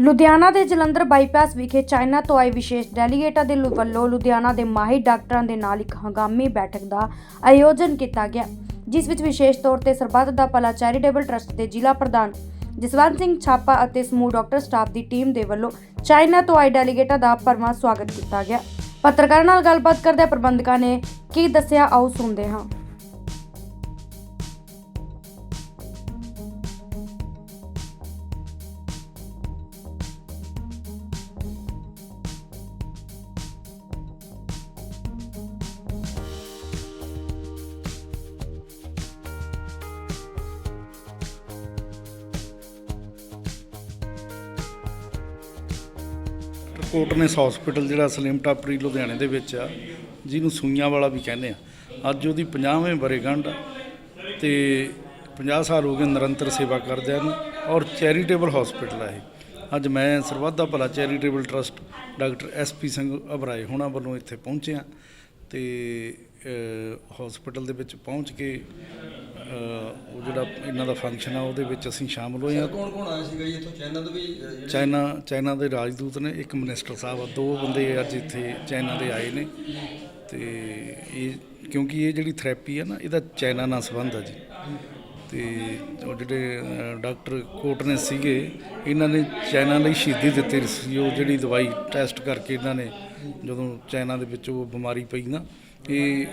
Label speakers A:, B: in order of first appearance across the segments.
A: ਲੁਧਿਆਣਾ ਦੇ ਜਲੰਧਰ ਬਾਈਪਾਸ ਵਿਖੇ ਚਾਈਨਾ ਤੋਂ ਆਏ ਵਿਸ਼ੇਸ਼ ਡੈਲੀਗੇਟਾਂ ਦੇ ਵੱਲੋਂ ਲੁਧਿਆਣਾ ਦੇ ਮਾਹਿਰ ਡਾਕਟਰਾਂ ਦੇ ਨਾਲ ਇੱਕ ਹੰਗਾਮੀ ਬੈਠਕ ਦਾ ਆਯੋਜਨ ਕੀਤਾ ਗਿਆ, ਜਿਸ ਵਿੱਚ ਵਿਸ਼ੇਸ਼ ਤੌਰ ਤੇ ਸਰਬੱਤ ਦਾ ਭਲਾ ਚੈਰੀਟੇਬਲ ਟਰਸਟ ਦੇ ਜ਼ਿਲ੍ਹਾ ਪ੍ਰਧਾਨ ਜਸਵੰਤ ਸਿੰਘ ਛਾਪਾ ਅਤੇ ਸਮੂਹ ਡਾਕਟਰ ਸਟਾਫ ਦੀ ਟੀਮ ਦੇ ਵੱਲੋਂ ਚਾਈਨਾ ਤੋਂ ਆਏ ਡੈਲੀਗੇਟਾਂ ਦਾ ਭਰਵਾਂ ਸਵਾਗਤ ਕੀਤਾ ਗਿਆ। ਪੱਤਰਕਾਰਾਂ ਨਾਲ ਗੱਲਬਾਤ ਕਰਦੇ ਪ੍ਰਬੰਧਕਾਂ ਨੇ ਕੀ ਦੱਸਿਆ, ਆਓ ਸੁਣਦੇ ਹਾਂ।
B: ਕੋਟਨੈਸ ਹਸਪੀਟਲ ਜਿਹੜਾ ਸਲੀਮ ਟਾਪਰੀ ਲੁਧਿਆਣੇ ਦੇ ਵਿੱਚ ਆ, ਜਿਹਨੂੰ ਸੂਈਆਂ ਵਾਲਾ ਵੀ ਕਹਿੰਦੇ ਆ। ਅੱਜ ਉਹਦੀ 50ਵੇਂ ਵਰੇਗੰਢ ਆ ਤੇ 50 ਸਾਲ ਹੋ ਗਏ ਨਿਰੰਤਰ ਸੇਵਾ ਕਰਦਿਆਂ ਨੂੰ ਔਰ ਚੈਰੀਟੇਬਲ ਹਸਪੀਟਲ ਆ ਇਹ। ਅੱਜ ਮੈਂ Sarbat Bhala charitable trust doctor S P Singh Oberoi ਹੋਣਾ ਵੱਲੋਂ ਇੱਥੇ ਪਹੁੰਚੇ ਆ ਤੇ ਹਸਪੀਟਲ ਦੇ ਵਿੱਚ ਪਹੁੰਚ ਕੇ ਉਹ ਜਿਹੜਾ ਇਹਨਾਂ ਦਾ ਫੰਕਸ਼ਨ ਆ ਉਹਦੇ ਵਿੱਚ ਅਸੀਂ ਸ਼ਾਮਲ ਹੋਏ ਆ
C: ਕੌਣ ਕੌਣ ਆਇਆ ਸੀਗਾ ਜੀ ਇੱਥੋਂ? ਚਾਈਨਾ ਤੋਂ ਵੀ
B: ਚਾਈਨਾ ਚਾਈਨਾ ਦੇ ਰਾਜਦੂਤ ਨੇ ਇੱਕ ਮਿਨਿਸਟਰ ਸਾਹਿਬ ਆ। ਦੋ ਬੰਦੇ ਅੱਜ ਇੱਥੇ ਚਾਈਨਾ ਦੇ ਆਏ ਨੇ। ਤੇ ਇਹ ਕਿਉਂਕਿ ਇਹ ਜਿਹੜੀ ਥੈਰੇਪੀ ਹੈ ਨਾ ਇਹਦਾ ਚਾਈਨਾ ਨਾਲ ਸੰਬੰਧ ਆ ਜੀ। ਤੇ ਉਹ ਜਿਹੜੇ ਡਾਕਟਰ ਕੋਟਨੇ ਸੀਗੇ ਇਹਨਾਂ ਨੇ ਚਾਈਨਾ ਲਈ ਸ਼ਹੀਦੀ ਦਿੱਤੀ ਸੀ। ਉਹ ਜਿਹੜੀ ਦਵਾਈ ਟੈਸਟ ਕਰਕੇ ਇਹਨਾਂ ਨੇ ਜਦੋਂ ਚਾਈਨਾ ਦੇ ਵਿੱਚ ਉਹ ਬਿਮਾਰੀ ਪਈ ਨਾ ਇਹ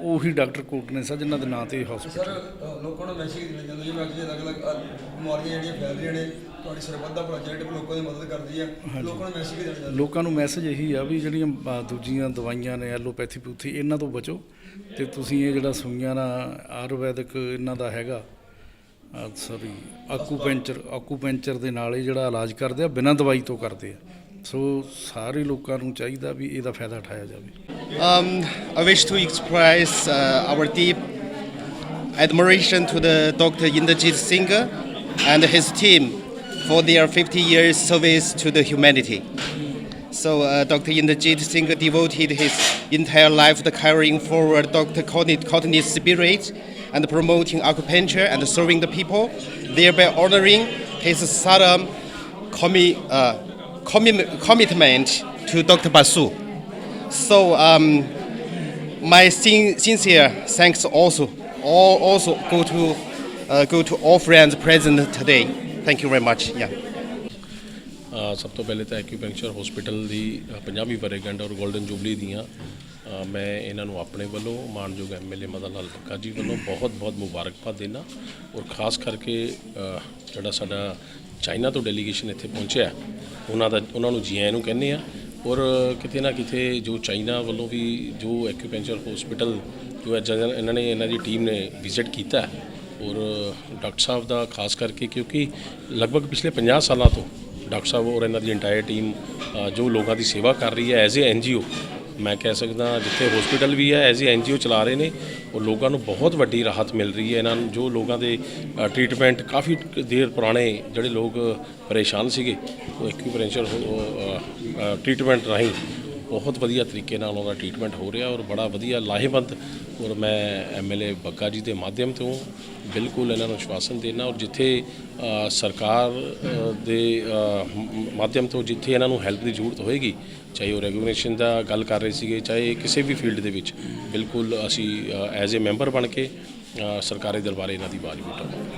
B: ਉਹੀ ਡਾਕਟਰ ਕੋਟਨੇ ਸਾ ਜਿਨ੍ਹਾਂ ਦੇ ਨਾਂ ਤੇ ਹਸਪੀਟਲ
C: ਸਰ ਲੋਕਾਂ ਨੂੰ ਮੈਸੇਜ ਦੇਣਾ ਚਾਹੁੰਦੇ ਜਿਵੇਂ ਅੱਜ ਅਲੱਗ-ਅਲੱਗ ਅਹ, ਬਿਮਾਰੀਆਂ ਜਿਹੜੀਆਂ ਫੈਲ ਰਹੀਆਂ ਨੇ ਤੁਹਾਡੀ ਸਰਬੱਤ ਦਾ ਭਲਾ ਚੈਰੀਟੇਬਲ ਲੋਕਾਂ ਦੀ ਮਦਦ ਕਰਦੀ ਹੈ ਲੋਕਾਂ ਨੂੰ ਮੈਸੇਜ ਦੇਣਾ ਚਾਹੁੰਦੇ
B: ਲੋਕਾਂ ਨੂੰ ਮੈਸੇਜ ਇਹੀ ਆ ਵੀ ਜਿਹੜੀਆਂ ਦੂਜੀਆਂ ਦਵਾਈਆਂ ਨੇ ਐਲੋਪੈਥੀ ਪੂਥੀ ਇਹਨਾਂ ਤੋਂ ਬਚੋ। ਤੇ ਤੁਸੀਂ ਇਹ ਜਿਹੜਾ ਸੂਈਆਂ ਨਾਲ ਆਯੁਰਵੈਦਿਕ ਇਹਨਾਂ ਦਾ ਹੈਗਾ ਸੌਰੀ ਆਕੂਪੈਂਚਰ ਆਕੂਪੈਂਚਰ ਦੇ ਨਾਲ ਇਹ ਜਿਹੜਾ ਇਲਾਜ ਕਰਦੇ ਆ ਬਿਨਾਂ ਦਵਾਈ ਤੋਂ ਕਰਦੇ ਆ। ਸੋ ਸਾਰੇ ਲੋਕਾਂ ਨੂੰ ਚਾਹੀਦਾ ਵੀ ਇਹਦਾ ਫਾਇਦਾ ਉਠਾਇਆ ਜਾਵੇ।
D: Um, I wish to express uh, our deep admiration to the Dr. Inderjit Singh and his team for their 50 years service to the humanity. So uh, Dr. Inderjit Singh devoted his entire life to carrying forward Dr. Courtney's spirit and promoting acupuncture and serving the people, thereby honoring his solemn commi- uh, commi- commitment to Dr. Basu. So um, my sin- sincere thanks also all also go to uh, go to all friends present today. Thank you very much. Yeah.
E: ਅ, ਸਭ ਤੋਂ ਪਹਿਲੇ ਤਾਂ ਐਕਿਊਪੰਕਚਰ hospital ਦੀ ਅ, 50ਵੀਂ ਵਰ੍ਹੇਗੰਢ ਔਰ golden jubilee ਦੀਆਂ ਅ, ਮੈਂ ਇਹਨਾਂ ਨੂੰ ਆਪਣੇ ਵੱਲੋਂ ਮਾਨਯੋਗ ਐਮਐਲਏ ਮਦਨ ਲਾਲ ਪੱਕਾ ਜੀ ਵੱਲੋਂ ਬਹੁਤ ਬਹੁਤ ਮੁਬਾਰਕਬਾਦ ਦੇਣਾ ਔਰ ਖਾਸ ਕਰਕੇ ਅ, ਜਿਹੜਾ ਸਾਡਾ ਚਾਈਨਾ ਤੋਂ ਡੈਲੀਗੇਸ਼ਨ ਇੱਥੇ ਪਹੁੰਚਿਆ ਉਹਨਾਂ ਦਾ ਉਹਨਾਂ ਨੂੰ ਜੀ ਆਇਆਂ ਨੂੰ ਕਹਿੰਦੇ ਆ ਔਰ ਕਿਤੇ ਨਾ ਕਿਤੇ ਜੋ ਚਾਈਨਾ ਵੱਲੋਂ ਵੀ ਜੋ ਐਕਿਊਪੰਕਚਰ ਹਸਪੀਟਲ ਜੋ ਹੈ ਜਦੋਂ ਇਹਨਾਂ ਨੇ ਇਹਨਾਂ ਦੀ ਟੀਮ ਨੇ ਵਿਜ਼ਿਟ ਕੀਤਾ ਔਰ ਡਾਕਟਰ ਸਾਹਿਬ ਦਾ ਖਾਸ ਕਰਕੇ ਕਿਉਂਕਿ ਲਗਭਗ ਪਿਛਲੇ 50 ਸਾਲਾਂ ਤੋਂ ਡਾਕਟਰ ਸਾਹਿਬ ਔਰ ਇਹਨਾਂ ਦੀ ਇੰਟਾਇਰ ਟੀਮ ਜੋ ਲੋਕਾਂ ਦੀ ਸੇਵਾ ਕਰ ਰਹੀ ਹੈ ਐਜ਼ ਏ ਐਨਜੀਓ ਮੈਂ ਕਹਿ ਸਕਦਾ ਜਿੱਥੇ ਹਸਪੀਟਲ ਵੀ ਹੈ ਐਜ਼ ਏ ਐਨਜੀਓ ਚਲਾ ਰਹੇ ਨੇ, ਉਹ ਲੋਕਾਂ ਨੂੰ ਬਹੁਤ ਵੱਡੀ ਰਾਹਤ ਮਿਲ ਰਹੀ ਹੈ। ਇਹਨਾਂ ਨੂੰ ਜੋ ਲੋਕਾਂ ਦੇ ਟ੍ਰੀਟਮੈਂਟ ਕਾਫੀ ਦੇਰ ਪੁਰਾਣੇ ਜਿਹੜੇ ਲੋਕ ਪਰੇਸ਼ਾਨ ਸੀਗੇ, ਉਹ ਐਕਿਊਪ੍ਰੈਸ਼ਰ ਟ੍ਰੀਟਮੈਂਟ ਰਾਹੀਂ ਬਹੁਤ ਵਧੀਆ ਤਰੀਕੇ ਨਾਲ ਉਹਦਾ ਟ੍ਰੀਟਮੈਂਟ ਹੋ ਰਿਹਾ ਔਰ ਬੜਾ ਵਧੀਆ, ਲਾਹੇਵੰਦ ਔਰ ਮੈਂ ਐਮਐਲਏ ਬੱਗਾ ਜੀ ਦੇ ਮਾਧਿਅਮ ਤੋਂ ਬਿਲਕੁਲ ਇਹਨਾਂ ਨੂੰ ਆਸ਼ਵਾਸਨ ਦੇਣਾ ਔਰ ਜਿੱਥੇ ਸਰਕਾਰ ਦੇ ਮਾਧਿਅਮ ਤੋਂ ਜਿੱਥੇ ਇਹਨਾਂ ਨੂੰ ਹੈਲਪ ਦੀ ਜ਼ਰੂਰਤ ਹੋਏਗੀ, ਚਾਹੇ ਉਹ ਰੈਗੂਲੇਸ਼ਨ ਦਾ ਗੱਲ ਕਰ ਰਹੇ ਸੀਗੇ, ਚਾਹੇ ਕਿਸੇ ਵੀ ਫੀਲਡ ਦੇ ਵਿੱਚ, ਬਿਲਕੁਲ ਅਸੀਂ ਐਜ਼ ਅ ਮੈਂਬਰ ਬਣ ਕੇ ਸਰਕਾਰੀ ਦਰਬਾਰੇ ਇਹਨਾਂ ਦੀ ਆਵਾਜ਼ ਉਠਾਵਾਂਗੇ